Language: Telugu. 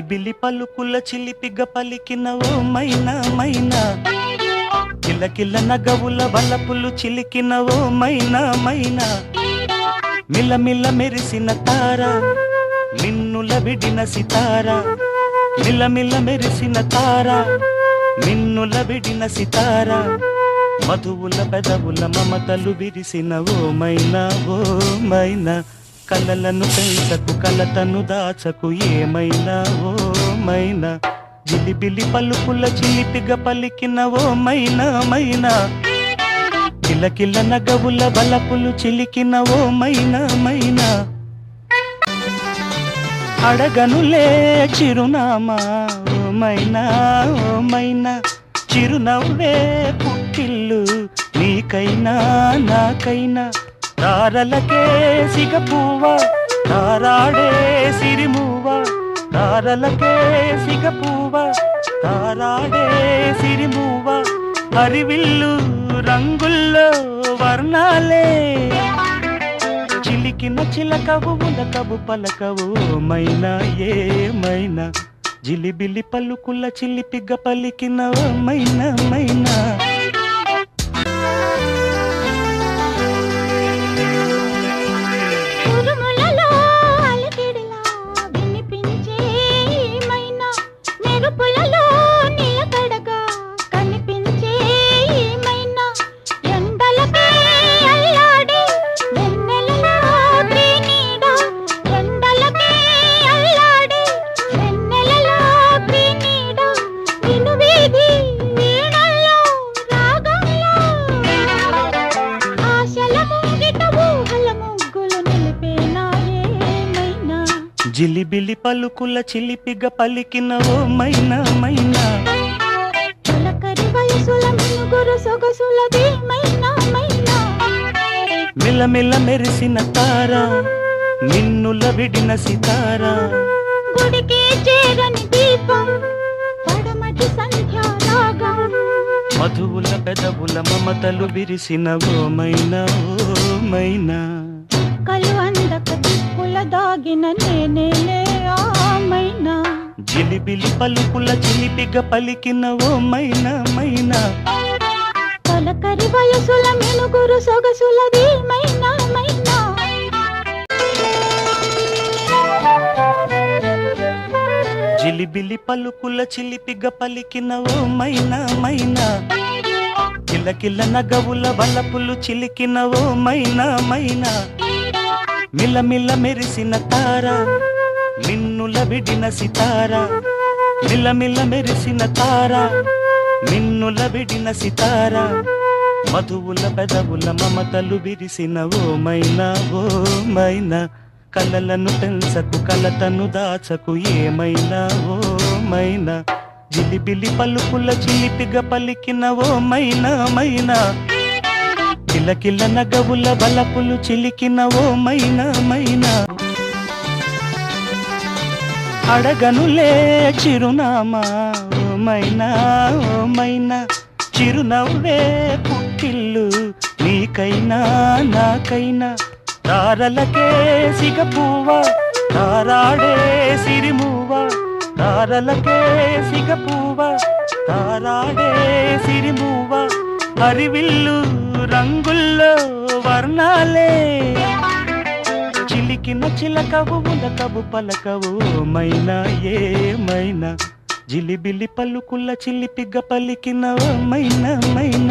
జిలిబిలి పలుకుల చిలిపిగ పలికిన ఓ మైనా మైనా. కిలకిల నగవుల వలపులు చిలికిన ఓ మైనా మైనా. మిలమిల మెరిసిన తార నిన్నుల విడిన సితార. మిలమిల మెరిసిన తార నిన్నుల విడిన సితార. మధువుల పెదవుల మమతలు విరిసిన ఓ మైనా ఓ మైనా. కలలను పెంచకు కలతను దాచకు ఏమైనా ఓ మైనా జిలిబిలి పలుకుల చిలిపిగ పలికిన ఓ మైనా? మైనా కిలకిల నగవుల బలపులు చిలికిన ఓ మైనా? మైనా అడగనులే చిరునామా ఓ మైనా ఓ మైనా చిరునవ్వే పుట్టిల్లు నీకైనా నాకైనా? తారలకే సిగపువ్వ తారాడే సిరిమువ్వ. తారలకే సిగపువ్వ తారాడే సిరిమువ్వ. అరివిల్లు రంగుల్లో వర్ణాలే. చిలికిన చిలకవు ఉలకవు పలకవు మైనా ఏమైనా. జిలిబిలి పలుకుల చిలిపిగ పలికిన మైనా మైనా. జిలిబిలి పలుకుల చిలిపిగ పలికిన ఓ మైనా మైనా. మిలమిల మెరిసిన తార నిన్నుల విడిన సితార. గుడికి చేరని దీపం పడమటి సంధ్యా రాగం. మధువుల పెదవుల మమతలు విరిసిన ఓ మైనా ఓ మైనా. దాగిన నేనేలే ఆమైనా. జిలిబిలి పలుకుల చిలిపిగ పలికిన ఓ మైనా మైనా. తొలకరి వయసుల మినుగురు సొగసులది మైనా మైనా. జిలిబిలి పలుకుల చిలిపిగ పలికిన ఓ మైనా మైనా. కిలకిల నగవుల వలపులు చిలికిన ఓ మైనా మైనా. మిలమిల మెరిసిన తార మిన్నుల విడిన సితార మిలమిల మెరిసిన తార మిన్నుల విడిన సితార మధువుల పెదవుల మమతలు విరిసిన ఓ మైనా ఓ మైనా కలలను పెంచకు కలతను దాచకు ఏమైనా ఓ మైనా జిలిబిలి పలుకుల చిలిపిగా పలికిన ఓ మైనా మైనా. కిలకిల నగవుల బలపులు చిలికిన ఓ మైనా మైనా. అడగనులే చిరునామా ఓ మైనా ఓ మైనా. చిరునవ్వే పుట్టిల్లు నీకైనా నాకైనా. తారలకే సిగపువ్వ తారాడే సిరిమువ్వ. తారలకే సిగపువ్వ తారాడే సిరిమువ్వ. రంగులు రంగుల్లో వర్ణాలే. చిలికిన చిలకవు ఉలకవు పలకవు మైనా ఏమైనా జిలిబిలి పలుకుల చిలిపిగ పలికిన మైనా మైనా.